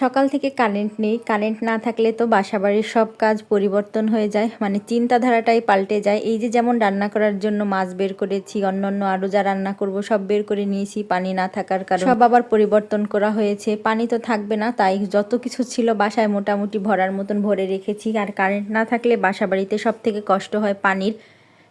সকাল থেকে কারেন্ট নেই। কারেন্ট না থাকলে তো বাসাবাড়ির সব কাজ পরিবর্তন হয়ে যায় মানে চিন্তাধারাটাই পাল্টে যায়। এই যে যেমন রান্না করার জন্য মাছ বের করেছি অন্য অন্য আরও যা রান্না করব সব বের করে নিয়েছি, পানি না থাকার কারণে। সব আবার পরিবর্তন করা হয়েছে। পানি তো থাকবে না, তাই যত কিছু ছিল বাসায় মোটামুটি ভরার মতন ভরে রেখেছি। আর কারেন্ট না থাকলে বাসাবাড়িতে সব থেকে কষ্ট হয় পানির।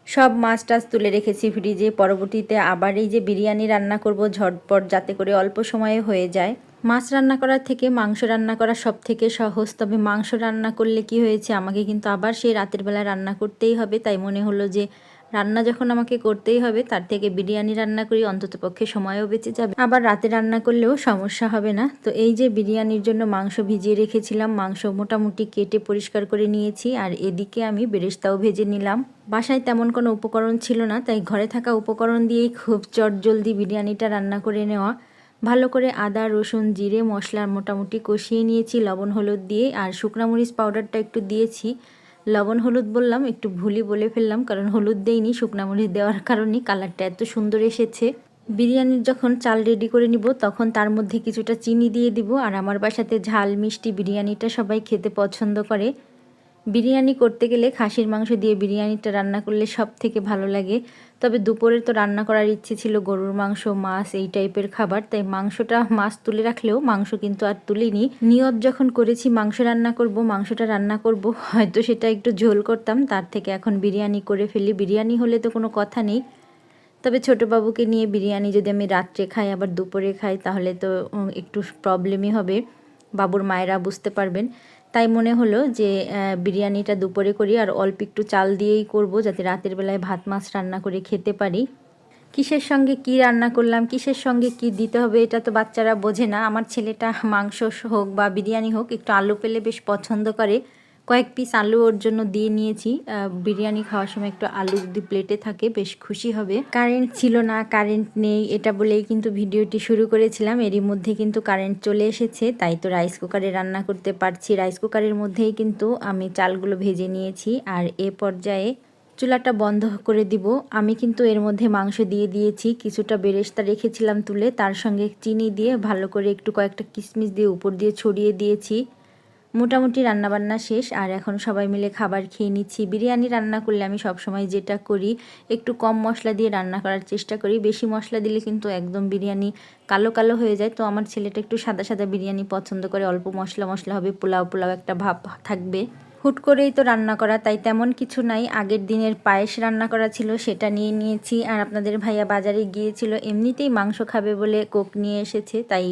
সব মাছ টাছ তুলে রেখেছি ফ্রিজে। পরবর্তীতে আবার এই যে বিরিয়ানি রান্না করব ঝটপট, যাতে করে অল্প সময়ে হয়ে যায়। মাছ রান্না করার থেকে মাংস রান্না করা সব থেকে সহজ। তবে মাংস রান্না করলে কি হয়েছে? আমাকে কিন্তু আবার সেই রাতের বেলা রান্না করতেই হবে। তাই মনে হলো যে, রান্না যখন আমাকে করতেই হবে, তার থেকে বিরিয়ানি রান্না করি, অন্তত পক্ষে সময়ও বেঁচে যাবে। আবার রাতে রান্না করলেও সমস্যা হবে না। তো এই যে বিরিয়ানির জন্য মাংস ভিজিয়ে রেখেছিলাম, মাংস মোটামুটি কেটে পরিষ্কার করে নিয়েছি, আর এদিকে আমি বেরেস্তাও ভেজে নিলাম। বাসায় তেমন কোনো উপকরণ ছিল না, তাই ঘরে থাকা উপকরণ দিয়েই খুব চটজলদি বিরিয়ানিটা রান্না করে নেওয়া। ভালো করে আদা, রসুন, জিরে, মশলা মোটামুটি কষিয়ে নিয়েছি, লবণ, হলুদ দিয়ে। আর শুকনো মরিচ পাউডারটা একটু দিয়েছি। লবণ, হলুদ বললাম, একটু ভুলি বলে ফেললাম, কারণ হলুদ দেইনি, শুকনো মরিচ দেওয়ার কারণে কালারটা এত সুন্দর এসেছে। বিরিয়ানির যখন চাল রেডি করে নিব, তখন তার মধ্যে কিছুটা চিনি দিয়ে দিব। আর আমার বাসাতে ঝাল, মিষ্টি বিরিয়ানিটা সবাই খেতে পছন্দ করে। বিরিয়ানি করতে গেলে খাসির মাংস দিয়ে বিরিয়ানিটা রান্না করলে সব থেকে ভালো লাগে। তবে দুপুরে তো রান্না করার ইচ্ছে ছিল গরুর মাংস, মাছ এই টাইপের খাবার, তাই মাংসটা, মাছ তুলে রাখলেও মাংস কিন্তু আর তুলিনি। নিয়ত যখন করেছি মাংস রান্না করব, মাংসটা রান্না করব, হয়তো সেটা একটু ঝোল করতাম, তার থেকে এখন বিরিয়ানি করে ফেলি। বিরিয়ানি হলে তো কোনো কথা নেই। তবে ছোট বাবুকে নিয়ে বিরিয়ানি যদি আমি রাত্রে খাই, আবার দুপুরে খাই, তাহলে তো একটু প্রবলেমই হবে। বাবুর মায়েরা বুঝতে পারবেন। তাই মনে হলো যে বিরিয়ানিটা দুপুরে করি আর অল্প একটু চাল দিয়েই করব যাতে রাতের বেলায় ভাত মাছ রান্না করে খেতে পারি। কিসের সঙ্গে কি রান্না করলাম, কিসের সঙ্গে কি দিতে হবে এটা তো বাচ্চারা বোঝে না। আমার ছেলেটা মাংস হোক বা বিরিয়ানি হোক একটু আলু পেলে বেশ পছন্দ করে। কয়েক পিস আলু ওর জন্য দিয়ে নিয়েছি। বিরিয়ানি খাওয়ার সময় একটু আলু যদি প্লেটে থাকে, বেশ খুশি হবে। কারেন্ট ছিল না কারেন্ট নেই, এটা বলেই কিন্তু ভিডিওটি শুরু করেছিলাম। এরই মধ্যে কিন্তু কারেন্ট চলে এসেছে, তাই তো রাইস কুকারে রান্না করতে পারছি। রাইস কুকারের মধ্যেই কিন্তু আমি চালগুলো ভেজে নিয়েছি, আর এ পর্যায়ে চুলাটা বন্ধ করে দিব। আমি কিন্তু এর মধ্যে মাংস দিয়ে দিয়েছি, কিছুটা বেরেস্তা রেখেছিলাম তুলে, তার সঙ্গে চিনি দিয়ে ভালো করে একটু কয়েকটা কিশমিশ দিয়ে উপর দিয়ে ছড়িয়ে দিয়েছি। মোটামুটি রান্নাবান্না শেষ, আর এখন সবাই মিলে খাবার খেয়ে নিচ্ছি। বিরিয়ানি রান্না করলে আমি সবসময় যেটা করি, একটু কম মশলা দিয়ে রান্না করার চেষ্টা করি। বেশি মশলা দিলে কিন্তু একদম বিরিয়ানি কালো কালো হয়ে যায়। তো আমার ছেলেটা একটু সাদা সাদা বিরিয়ানি পছন্দ করে, অল্প মশলা মশলা হবে, পোলাও পোলাও একটা ভাব থাকবে। হুট করেই তো রান্না করা, তাই তেমন কিছু নাই। আগের দিনের পায়েস রান্না করা ছিল, সেটা নিয়ে নিয়েছি। আর আপনাদের ভাইয়া বাজারে গিয়েছিল, এমনিতেই মাংস খাবে বলে কোক নিয়ে এসেছে, তাই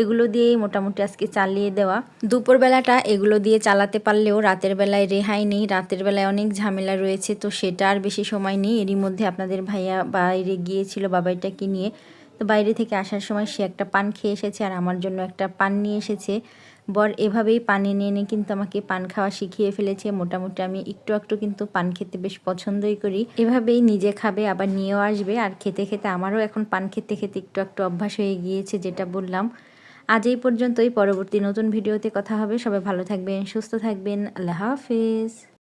এগুলো দিয়েই মোটামুটি আজকে চালিয়ে দেওয়া। দুপুরবেলাটা এগুলো দিয়ে চালাতে পারলেও রাতের বেলায় রেহাই নেই। রাতের বেলায় অনেক ঝামেলা রয়েছে, তো সেটা আর বেশি সময় নেই। এরই মধ্যে আপনাদের ভাইয়া বাইরে গিয়েছিল বাবাইটাকে নিয়ে। তো বাইরে থেকে আসার সময় সে একটা পান খেয়ে এসেছে, আর আমার জন্য একটা পান নিয়ে এসেছে। বর এভাবেই পানি নিয়ে নিয়ে কিন্তু আমাকে পান খাওয়া শিখিয়ে ফেলেছে। মোটামুটি আমি একটু একটু কিন্তু পান খেতে বেশ পছন্দই করি। এভাবেই নিজে খাবে, আবার নিয়েও আসবে। আর খেতে খেতে আমারও এখন পান খেতে খেতে একটু একটু অভ্যাস হয়ে গিয়েছে যেটা বললাম। আজ এই পর্যন্তই। পরবর্তী নতুন ভিডিওতে কথা হবে। সবাই ভালো থাকবেন, সুস্থ থাকবেন। আল্লাহ হাফিজ।